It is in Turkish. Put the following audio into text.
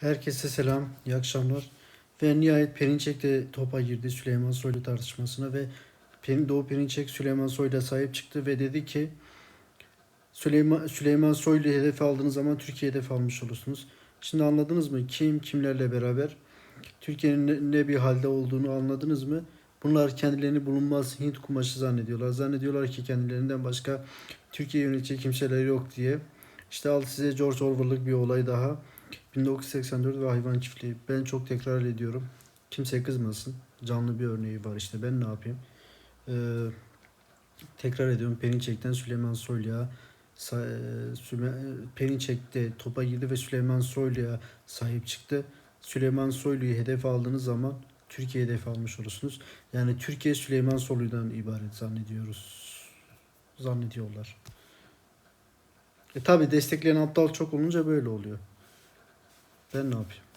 Herkese selam, iyi akşamlar. Ve nihayet Perinçek de topa girdi Süleyman Soylu tartışmasına ve Doğu Perinçek Süleyman Soylu'ya sahip çıktı ve dedi ki Süleyman, Süleyman Soylu'yu hedef aldığınız zaman Türkiye hedef almış olursunuz. Şimdi anladınız mı? Kim kimlerle beraber Türkiye'nin ne, ne bir halde olduğunu anladınız mı? Bunlar kendilerini bulunmaz Hint kumaşı zannediyorlar. Zannediyorlar ki kendilerinden başka Türkiye yönetecek kimseler yok diye. İşte al size George Orwell'lık bir olay daha. 1984 ve hayvan çiftliği. Ben çok tekrar ediyorum. Kimse kızmasın. Canlı bir örneği var işte. Ben ne yapayım? Ee, tekrar ediyorum. Perinçek'ten Süleyman Soylu'ya e, Süle- Perinçek'te topa girdi ve Süleyman Soylu'ya sahip çıktı. Süleyman Soylu'yu hedef aldığınız zaman Türkiye hedef almış olursunuz. Yani Türkiye Süleyman Soylu'dan ibaret zannediyoruz. Zannediyorlar. E tabi destekleyen aptal çok olunca böyle oluyor. Ben ne yapayım?